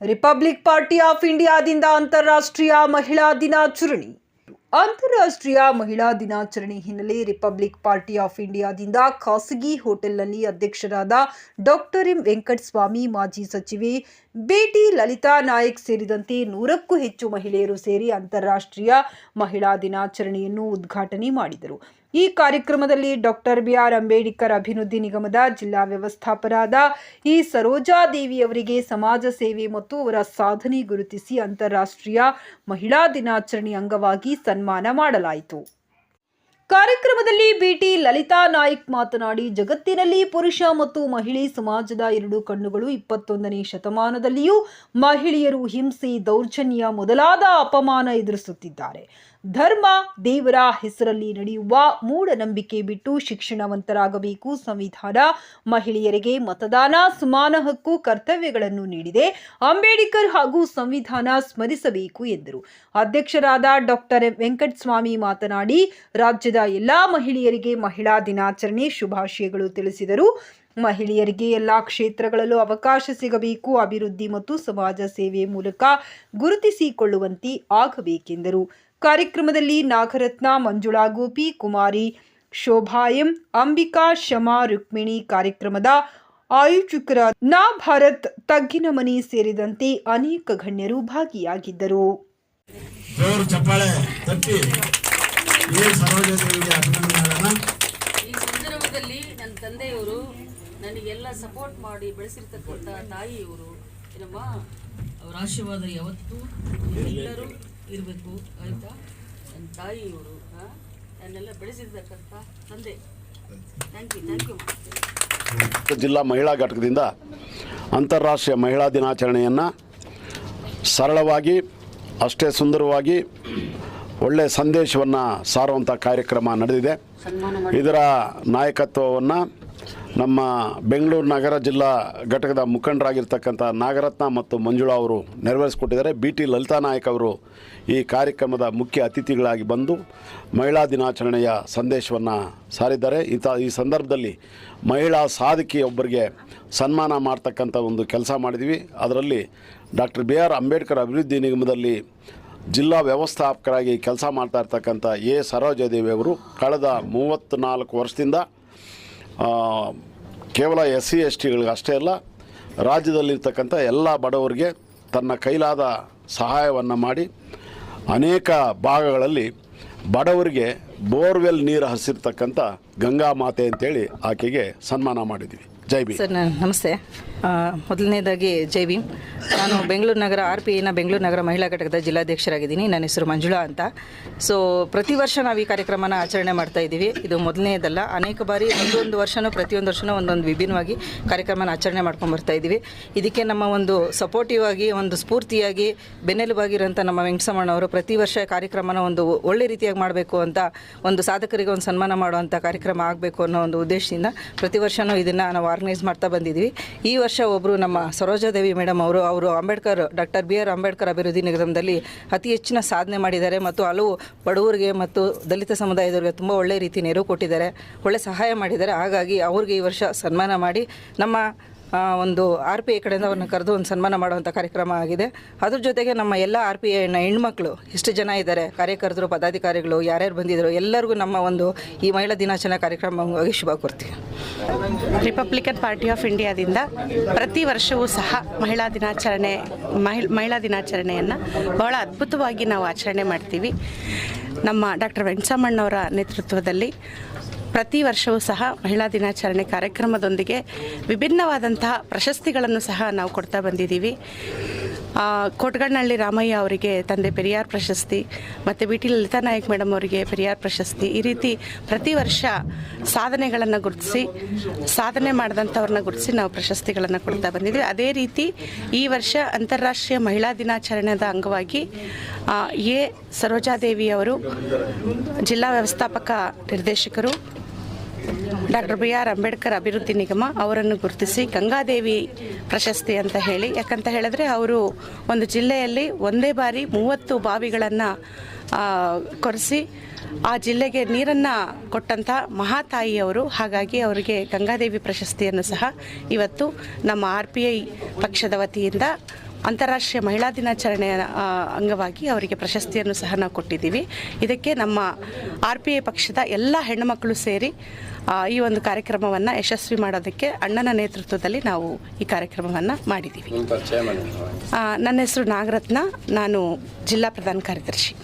Republic party of ಇಂಡಿಯಾದಿಂದ ಅಂತಾರಾಷ್ಟ್ರೀಯ ಮಹಿಳಾ ದಿನಾಚರಣೆ. ಅಂತಾರಾಷ್ಟ್ರೀಯ ಮಹಿಳಾ ದಿನಾಚರಣೆ ಹಿನ್ನೆಲೆ ರಿಪಬ್ಲಿಕ್ ಪಾರ್ಟಿ ಆಫ್ ಇಂಡಿಯಾದಿಂದ ಖಾಸಗಿ ಹೋಟೆಲ್ನಲ್ಲಿ ಅಧ್ಯಕ್ಷರಾದ ಡಾಕ್ಟರ್ ಎಂ ವೆಂಕಟಸ್ವಾಮಿ, ಮಾಜಿ ಸಚಿವೆ ಬೇಟಿ ಲಲಿತಾ ನಾಯಕ್ ಸೇರಿದಂತೆ ನೂರಕ್ಕೂ ಹೆಚ್ಚು ಮಹಿಳೆಯರು ಸೇರಿ ಅಂತಾರಾಷ್ಟ್ರೀಯ ಮಹಿಳಾ ದಿನಾಚರಣೆಯನ್ನು ಉದ್ಘಾಟನೆ ಮಾಡಿದರು. ಈ ಕಾರ್ಯಕ್ರಮದಲ್ಲಿ ಡಾಕ್ಟರ್ ಬಿ ಆರ್ ಅಂಬೇಡ್ಕರ್ ಅಭಿವೃದ್ಧಿ ನಿಗಮದ ಜಿಲ್ಲಾ ವ್ಯವಸ್ಥಾಪರಾದ ಈ ಸರೋಜಾದೇವಿ ಅವರಿಗೆ ಸಮಾಜ ಸೇವೆ ಮತ್ತು ಅವರ ಸಾಧನೆ ಗುರುತಿಸಿ ಅಂತಾರಾಷ್ಟ್ರೀಯ ಮಹಿಳಾ ದಿನಾಚರಣೆ ಅಂಗವಾಗಿ ಸನ್ಮಾನ ಮಾಡಲಾಯಿತು. ಕಾರ್ಯಕ್ರಮದಲ್ಲಿ ಬಿಟಿ ಲಲಿತಾ ನಾಯ್ಕ್ ಮಾತನಾಡಿ, ಜಗತ್ತಿನಲ್ಲಿ ಪುರುಷ ಮತ್ತು ಮಹಿಳೆ ಸಮಾಜದ ಎರಡು ಕಣ್ಣುಗಳು ಇಪ್ಪತ್ತೊಂದನೇ ಶತಮಾನದಲ್ಲಿಯೂ ಮಹಿಳೆಯರು ಹಿಂಸೆ, ದೌರ್ಜನ್ಯ ಮೊದಲಾದ ಅಪಮಾನ ಎದುರಿಸುತ್ತಿದ್ದಾರೆ. ಧರ್ಮ ದೇವರ ಹೆಸರಲ್ಲಿ ನಡೆಯುವ ಮೂಢನಂಬಿಕೆ ಬಿಟ್ಟು ಶಿಕ್ಷಣವಂತರಾಗಬೇಕು. ಸಂವಿಧಾನ ಮಹಿಳೆಯರಿಗೆ ಮತದಾನ ಸಮಾನ ಹಕ್ಕು ಕರ್ತವ್ಯಗಳನ್ನು ನೀಡಿದೆ. ಅಂಬೇಡ್ಕರ್ ಹಾಗೂ ಸಂವಿಧಾನ ಸ್ಮರಿಸಬೇಕು ಎಂದರು. ಅಧ್ಯಕ್ಷರಾದ ಡಾಕ್ಟರ್ ವೆಂಕಟಸ್ವಾಮಿ ಮಾತನಾಡಿ, ರಾಜ್ಯದ ಎಲ್ಲಾ ಮಹಿಳೆಯರಿಗೆ ಮಹಿಳಾ ದಿನಾಚರಣೆ ಶುಭಾಶಯಗಳು ತಿಳಿಸಿದರು. ಮಹಿಳೆಯರಿಗೆ ಎಲ್ಲ ಕ್ಷೇತ್ರಗಳಲ್ಲೂ ಅವಕಾಶ ಸಿಗಬೇಕು. ಅಭಿವೃದ್ಧಿ ಮತ್ತು ಸಮಾಜ ಸೇವೆ ಮೂಲಕ ಗುರುತಿಸಿಕೊಳ್ಳುವಂತೆ ಆಗಬೇಕೆಂದರು. ಕಾರ್ಯಕ್ರಮದಲ್ಲಿ ನಾಗರತ್ನ, ಮಂಜುಳಾ ಗೋಪಿ, ಕುಮಾರಿ ಶೋಭಾಯಂ, ಅಂಬಿಕಾ ಶಮಾ, ರುಕ್ಮಿಣಿ ಕಾರ್ಯಕ್ರಮದ ಆಯೋಜಕರ ನಾ ಭಾರತ್ ತಗ್ಗಿನ ಮನಿ ಸೇರಿದಂತೆ ಅನೇಕ ಗಣ್ಯರು ಭಾಗಿಯಾಗಿದ್ದರು. ಈ ಸಂದರ್ಭದಲ್ಲಿ ನನ್ನ ತಂದೆಯವರು ನನಗೆಲ್ಲ ಸಪೋರ್ಟ್ ಮಾಡಿ ಬೆಳೆಸಿರ್ತಕ್ಕಂಥ ತಾಯಿಯವರು ಏನಮ್ಮ ಅವರ ಆಶೀರ್ವಾದ ಯಾವತ್ತೂ ಎಲ್ಲರೂ ಇರಬೇಕು ಆಯಿತಾ? ನನ್ನ ತಾಯಿಯವರು ನನ್ನೆಲ್ಲ ಬೆಳೆಸಿರ್ತಕ್ಕಂಥ ತಂದೆ. ಥ್ಯಾಂಕ್ ಯು ಥ್ಯಾಂಕ್ ಯು ಜಿಲ್ಲಾ ಮಹಿಳಾ ಘಟಕದಿಂದ ಅಂತಾರಾಷ್ಟ್ರೀಯ ಮಹಿಳಾ ದಿನಾಚರಣೆಯನ್ನು ಸರಳವಾಗಿ ಅಷ್ಟೇ ಸುಂದರವಾಗಿ ಒಳ್ಳೆಯ ಸಂದೇಶವನ್ನು ಸಾರುವಂಥ ಕಾರ್ಯಕ್ರಮ ನಡೆದಿದೆ. ಇದರ ನಾಯಕತ್ವವನ್ನು ನಮ್ಮ ಬೆಂಗಳೂರು ನಗರ ಜಿಲ್ಲಾ ಘಟಕದ ಮುಖಂಡರಾಗಿರ್ತಕ್ಕಂಥ ನಾಗರತ್ನ ಮತ್ತು ಮಂಜುಳಾ ಅವರು ನೆರವೇರಿಸಿಕೊಟ್ಟಿದ್ದಾರೆ. ಬಿ ಟಿ ಲಲಿತಾ ನಾಯಕ್ ಅವರು ಈ ಕಾರ್ಯಕ್ರಮದ ಮುಖ್ಯ ಅತಿಥಿಗಳಾಗಿ ಬಂದು ಮಹಿಳಾ ದಿನಾಚರಣೆಯ ಸಂದೇಶವನ್ನು ಸಾರಿದ್ದಾರೆ. ಇಂಥ ಈ ಸಂದರ್ಭದಲ್ಲಿ ಮಹಿಳಾ ಸಾಧಕಿಯೊಬ್ಬರಿಗೆ ಸನ್ಮಾನ ಮಾಡ್ತಕ್ಕಂಥ ಒಂದು ಕೆಲಸ ಮಾಡಿದ್ವಿ ಅದರಲ್ಲಿ ಡಾಕ್ಟರ್ ಬಿ ಆರ್ ಅಂಬೇಡ್ಕರ್ ಅಭಿವೃದ್ಧಿ ನಿಗಮದಲ್ಲಿ ಜಿಲ್ಲಾ ವ್ಯವಸ್ಥಾಪಕರಾಗಿ ಕೆಲಸ ಮಾಡ್ತಾ ಇರ್ತಕ್ಕಂಥ ಎ ಸರೋಜಾದೇವಿ ಅವರು ಕಳೆದ ಮೂವತ್ತ್ನಾಲ್ಕು ವರ್ಷದಿಂದ ಕೇವಲ ಎಸ್ ಸಿ ಎಸ್ ಟಿಗಳಿಗೆ ಅಷ್ಟೇ ಅಲ್ಲ, ರಾಜ್ಯದಲ್ಲಿರ್ತಕ್ಕಂಥ ಎಲ್ಲ ಬಡವರಿಗೆ ತನ್ನ ಕೈಲಾದ ಸಹಾಯವನ್ನು ಮಾಡಿ ಅನೇಕ ಭಾಗಗಳಲ್ಲಿ ಬಡವರಿಗೆ ಬೋರ್ವೆಲ್ ನೀರು ಹಸಿರ್ತಕ್ಕಂಥ ಗಂಗಾ ಮಾತೆ ಅಂತೇಳಿ ಆಕೆಗೆ ಸನ್ಮಾನ ಮಾಡಿದ್ವಿ. ಜೈ ಬಿ ಸರ್, ನಮಸ್ತೆ. ಮೊದಲನೇದಾಗಿ ಜೈ ಭೀಮ್. ನಾನು ಬೆಂಗಳೂರು ನಗರ ಆರ್ ಪಿ ಐನ ಬೆಂಗಳೂರು ನಗರ ಮಹಿಳಾ ಘಟಕದ ಜಿಲ್ಲಾಧ್ಯಕ್ಷರಾಗಿದ್ದೀನಿ. ನನ್ನ ಹೆಸರು ಮಂಜುಳಾ ಅಂತ. ಸೊ ಪ್ರತಿ ವರ್ಷ ನಾವು ಈ ಕಾರ್ಯಕ್ರಮನ ಆಚರಣೆ ಮಾಡ್ತಾ ಇದ್ದೀವಿ. ಇದು ಮೊದಲನೇದಲ್ಲ ಅನೇಕ ಬಾರಿ ಒಂದೊಂದು ವರ್ಷನೂ ಪ್ರತಿಯೊಂದು ವರ್ಷನೂ ಒಂದೊಂದು ವಿಭಿನ್ನವಾಗಿ ಕಾರ್ಯಕ್ರಮನ ಆಚರಣೆ ಮಾಡ್ಕೊಂಡು ಬರ್ತಾ ಇದ್ದೀವಿ. ಇದಕ್ಕೆ ನಮ್ಮ ಒಂದು ಸಪೋರ್ಟಿವ್ ಆಗಿ, ಒಂದು ಸ್ಫೂರ್ತಿಯಾಗಿ ಬೆನ್ನೆಲುಬಾಗಿರುವಂಥ ನಮ್ಮ ವೆಂಕಟಸಮಣ್ಣವರು ಪ್ರತಿ ವರ್ಷ ಕಾರ್ಯಕ್ರಮನ ಒಂದು ಒಳ್ಳೆ ರೀತಿಯಾಗಿ ಮಾಡಬೇಕು ಅಂತ, ಒಂದು ಸಾಧಕರಿಗೆ ಒಂದು ಸನ್ಮಾನ ಮಾಡುವಂಥ ಕಾರ್ಯಕ್ರಮ ಆಗಬೇಕು ಅನ್ನೋ ಒಂದು ಉದ್ದೇಶದಿಂದ ಪ್ರತಿ ವರ್ಷವೂ ಇದನ್ನು ನಾವು ಆರ್ಗನೈಸ್ ಮಾಡ್ತಾ ಬಂದಿದ್ದೀವಿ. ಈ ವರ್ಷ ಒಬ್ಬರು ನಮ್ಮ ಸರೋಜಾದೇವಿ ಮೇಡಮ್ ಅವರು ಅವರು Ambedkar, doctor B R Ambedkar ಅಭಿವೃದ್ಧಿ ನಿಗಮದಲ್ಲಿ ಅತಿ ಹೆಚ್ಚಿನ ಸಾಧನೆ ಮಾಡಿದ್ದಾರೆ ಮತ್ತು ಹಲವು ಬಡವರಿಗೆ ಮತ್ತು ದಲಿತ ಸಮುದಾಯದವರಿಗೆ ತುಂಬ ಒಳ್ಳೆಯ ರೀತಿ ನೆರವು ಕೊಟ್ಟಿದ್ದಾರೆ, ಒಳ್ಳೆ ಸಹಾಯ ಮಾಡಿದ್ದಾರೆ. ಹಾಗಾಗಿ ಅವ್ರಿಗೆ ಈ ವರ್ಷ ಸನ್ಮಾನ ಮಾಡಿ ನಮ್ಮ ಒಂದು ಆರ್ ಪಿ ಐ ಕಡೆಯಿಂದ ಅವ್ರನ್ನ ಕರೆದು ಒಂದು ಸನ್ಮಾನ ಮಾಡುವಂಥ ಕಾರ್ಯಕ್ರಮ ಆಗಿದೆ. ಅದ್ರ ಜೊತೆಗೆ ನಮ್ಮ ಎಲ್ಲ ಆರ್ ಪಿ ಐನ ಹೆಣ್ಮಕ್ಳು ಎಷ್ಟು ಜನ ಇದ್ದಾರೆ, ಕಾರ್ಯಕರ್ತರು, ಪದಾಧಿಕಾರಿಗಳು, ಯಾರ್ಯಾರು ಬಂದಿದ್ದರು ಎಲ್ಲರಿಗೂ ನಮ್ಮ ಒಂದು ಈ ಮಹಿಳಾ ದಿನಾಚರಣೆ ಕಾರ್ಯಕ್ರಮವಾಗಿ ಶುಭ ಕೋರ್ತೀವಿ ರಿಪಬ್ಲಿಕನ್ ಪಾರ್ಟಿ ಆಫ್ ಇಂಡಿಯಾದಿಂದ ಪ್ರತಿ ವರ್ಷವೂ ಸಹ ಮಹಿಳಾ ದಿನಾಚರಣೆ ಮಹಿಳಾ ಮಹಿಳಾ ದಿನಾಚರಣೆಯನ್ನು ಬಹಳ ಅದ್ಭುತವಾಗಿ ನಾವು ಆಚರಣೆ ಮಾಡ್ತೀವಿ. ನಮ್ಮ ಡಾಕ್ಟರ್ ವೆಂಕಟಮ್ಮಣ್ಣವರ ನೇತೃತ್ವದಲ್ಲಿ ಪ್ರತಿ ವರ್ಷವೂ ಸಹ ಮಹಿಳಾ ದಿನಾಚರಣೆ ಕಾರ್ಯಕ್ರಮದೊಂದಿಗೆ ವಿಭಿನ್ನವಾದಂತಹ ಪ್ರಶಸ್ತಿಗಳನ್ನು ಸಹ ನಾವು ಕೊಡ್ತಾ ಬಂದಿದ್ದೀವಿ. ಕೋಟಗಣ್ಣಹಳ್ಳಿ ರಾಮಯ್ಯ ಅವರಿಗೆ ತಂದೆ ಪೆರಿಯಾರ್ ಪ್ರಶಸ್ತಿ, ಮತ್ತು B T Lalitha Nayak madam ಅವರಿಗೆ ಪೆರಿಯಾರ್ ಪ್ರಶಸ್ತಿ, ಈ ರೀತಿ ಪ್ರತಿ ವರ್ಷ ಸಾಧನೆಗಳನ್ನು ಗುರುತಿಸಿ, ಸಾಧನೆ ಮಾಡಿದಂಥವ್ರನ್ನ ಗುರುತಿಸಿ ನಾವು ಪ್ರಶಸ್ತಿಗಳನ್ನು ಕೊಡ್ತಾ ಬಂದಿದ್ದೀವಿ. ಅದೇ ರೀತಿ ಈ ವರ್ಷ ಅಂತಾರಾಷ್ಟ್ರೀಯ ಮಹಿಳಾ ದಿನಾಚರಣೆದ ಅಂಗವಾಗಿ ಎ ಸರೋಜಾದೇವಿ ಅವರು ಜಿಲ್ಲಾ ವ್ಯವಸ್ಥಾಪಕ ನಿರ್ದೇಶಕರು ಡಾಕ್ಟರ್ ಬಿ ಆರ್ ಅಂಬೇಡ್ಕರ್ ಅಭಿವೃದ್ಧಿ ನಿಗಮ ಅವರನ್ನು ಗುರುತಿಸಿ ಗಂಗಾದೇವಿ ಪ್ರಶಸ್ತಿ ಅಂತ ಹೇಳಿ. ಯಾಕಂತ ಹೇಳಿದ್ರೆ ಅವರು ಒಂದು ಜಿಲ್ಲೆಯಲ್ಲಿ ಒಂದೇ ಬಾರಿ ಮೂವತ್ತು ಬಾವಿಗಳನ್ನು ಕೊರೆಸಿ ಆ ಜಿಲ್ಲೆಗೆ ನೀರನ್ನು ಕೊಟ್ಟಂಥ ಮಹಾತಾಯಿಯವರು. ಹಾಗಾಗಿ ಅವರಿಗೆ ಗಂಗಾದೇವಿ ಪ್ರಶಸ್ತಿಯನ್ನು ಸಹ ಇವತ್ತು ನಮ್ಮ ಆರ್ ಪಿ ಐ ಪಕ್ಷದ ವತಿಯಿಂದ ಅಂತಾರಾಷ್ಟ್ರೀಯ ಮಹಿಳಾ ದಿನಾಚರಣೆಯ ಅಂಗವಾಗಿ ಅವರಿಗೆ ಪ್ರಶಸ್ತಿಯನ್ನು ಸಹ ನಾವು ಕೊಟ್ಟಿದ್ದೀವಿ. ಇದಕ್ಕೆ ನಮ್ಮ ಆರ್ ಪಿ ಎ ಪಕ್ಷದ ಎಲ್ಲ ಹೆಣ್ಣುಮಕ್ಕಳು ಸೇರಿ ಈ ಒಂದು ಕಾರ್ಯಕ್ರಮವನ್ನು ಯಶಸ್ವಿ ಮಾಡೋದಕ್ಕೆ ಅಣ್ಣನ ನೇತೃತ್ವದಲ್ಲಿ ನಾವು ಈ ಕಾರ್ಯಕ್ರಮವನ್ನು ಮಾಡಿದ್ದೀವಿ. ನನ್ನ ಹೆಸರು ನಾಗರತ್ನ ನಾನು ಜಿಲ್ಲಾ ಪ್ರಧಾನ ಕಾರ್ಯದರ್ಶಿ.